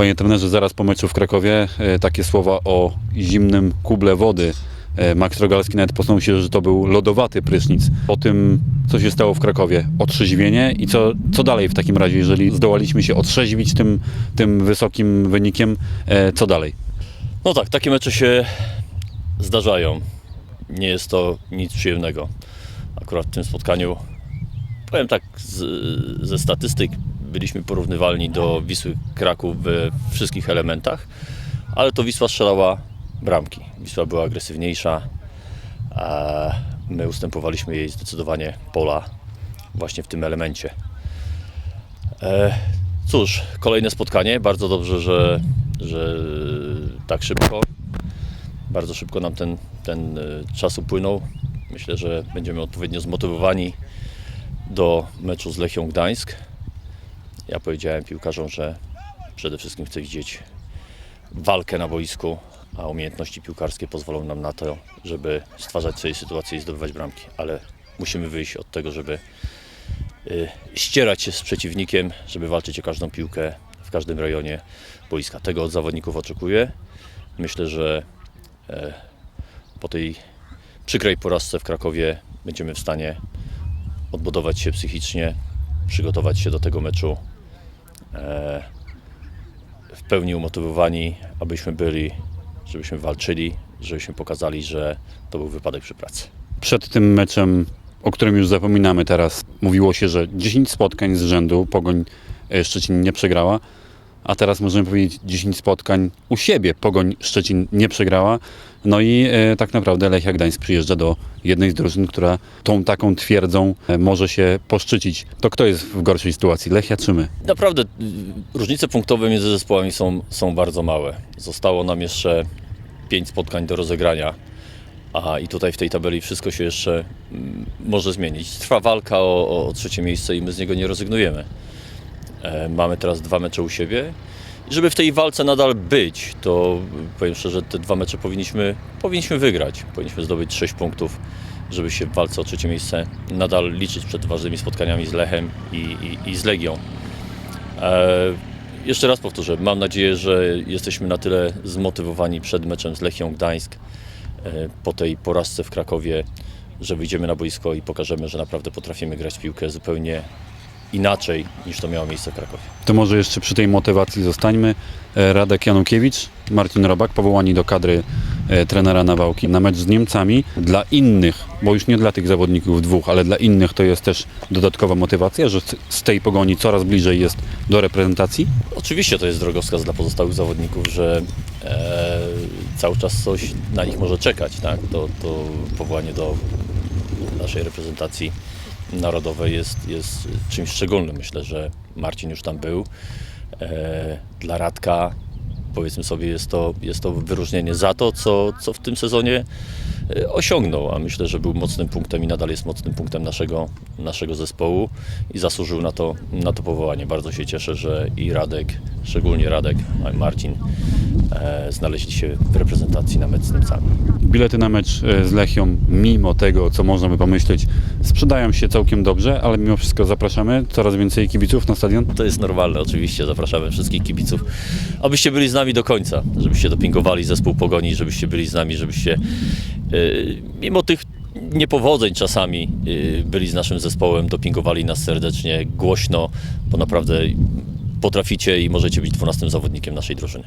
Panie trenerze, zaraz po meczu w Krakowie e, takie słowa o zimnym kuble wody. E, Max Rogalski nawet posunął się, że to był lodowaty prysznic. O tym, co się stało w Krakowie, otrzeźwienie i co, co dalej w takim razie, jeżeli zdołaliśmy się otrzeźwić tym, tym wysokim wynikiem, e, co dalej? No tak, takie mecze się zdarzają. Nie jest to nic przyjemnego. Akurat w tym spotkaniu, powiem tak, z, ze statystyk byliśmy porównywalni do Wisły Kraków we wszystkich elementach, ale to Wisła strzelała bramki. Wisła była agresywniejsza, a my ustępowaliśmy jej zdecydowanie pola właśnie w tym elemencie. E, cóż, kolejne spotkanie. Bardzo dobrze, że, że tak szybko. Bardzo szybko nam ten, ten e, czas upłynął. Myślę, że będziemy odpowiednio zmotywowani do meczu z Lechią Gdańsk. Ja powiedziałem piłkarzom, że przede wszystkim chcę widzieć walkę na boisku, a umiejętności piłkarskie pozwolą nam na to, żeby stwarzać sobie sytuacje i zdobywać bramki. Ale musimy wyjść od tego, żeby y, ścierać się z przeciwnikiem, żeby walczyć o każdą piłkę w każdym rejonie boiska. Tego od zawodników oczekuję. Myślę, że e, po tej przykrej porażce w Krakowie będziemy w stanie odbudować się psychicznie, przygotować się do tego meczu e, w pełni umotywowani, abyśmy byli, żebyśmy walczyli, żebyśmy pokazali, że to był wypadek przy pracy. Przed tym meczem, o którym już zapominamy teraz, mówiło się, że 10 spotkań z rzędu Pogoń e, Szczecin nie przegrała, a teraz możemy powiedzieć 10 spotkań u siebie Pogoń Szczecin nie przegrała. No i e, tak naprawdę Lechia Gdańsk przyjeżdża do jednej z drużyn, która tą taką twierdzą e, może się poszczycić. To kto jest w gorszej sytuacji, Lechia czy my? Naprawdę y, różnice punktowe między zespołami są, są bardzo małe. Zostało nam jeszcze 5 spotkań do rozegrania. A i tutaj w tej tabeli wszystko się jeszcze mm, może zmienić. Trwa walka o, o trzecie miejsce i my z niego nie rezygnujemy. E, mamy teraz dwa mecze u siebie. I żeby w tej walce nadal być, to powiem szczerze, te dwa mecze powinniśmy, powinniśmy wygrać. Powinniśmy zdobyć 6 punktów, żeby się w walce o trzecie miejsce nadal liczyć przed ważnymi spotkaniami z Lechem i, i, i z Legią. E, jeszcze raz powtórzę, mam nadzieję, że jesteśmy na tyle zmotywowani przed meczem z Lechią Gdańsk e, po tej porażce w Krakowie, że wyjdziemy na boisko i pokażemy, że naprawdę potrafimy grać w piłkę zupełnie inaczej niż to miało miejsce w Krakowie. To może jeszcze przy tej motywacji zostańmy. E, Radek Janukiewicz, Marcin Robak, powołani do kadry e, trenera Nawałki na mecz z Niemcami. Dla innych, bo już nie dla tych zawodników dwóch, ale dla innych to jest też dodatkowa motywacja, że z- z tej pogoni coraz bliżej jest do reprezentacji. Oczywiście to jest drogowskaz dla pozostałych zawodników, że e, cały czas coś na nich może czekać. Tak? To, to powołanie do naszej reprezentacji narodowej jest, jest czymś szczególnym. Myślę, że Marcin już tam był. E, dla Radka powiedzmy sobie jest to, jest to wyróżnienie za to, co, co w tym sezonie osiągnął, a myślę, że był mocnym punktem i nadal jest mocnym punktem naszego, naszego zespołu i zasłużył na to, na to powołanie. Bardzo się cieszę, że i Radek, szczególnie Radek, a i Marcin e, znaleźli się w reprezentacji na mecz z Niemcami. Bilety na mecz e, z Lechią, mimo tego, co można by pomyśleć, sprzedają się całkiem dobrze, ale mimo wszystko zapraszamy coraz więcej kibiców na stadion. To jest normalne, oczywiście. Zapraszamy wszystkich kibiców, abyście byli z nami do końca, żebyście dopingowali zespół pogoni, żebyście byli z nami, żebyście mimo tych niepowodzeń czasami yy, byli z naszym zespołem, dopingowali nas serdecznie, głośno, bo naprawdę potraficie i możecie być 12 zawodnikiem naszej drużyny.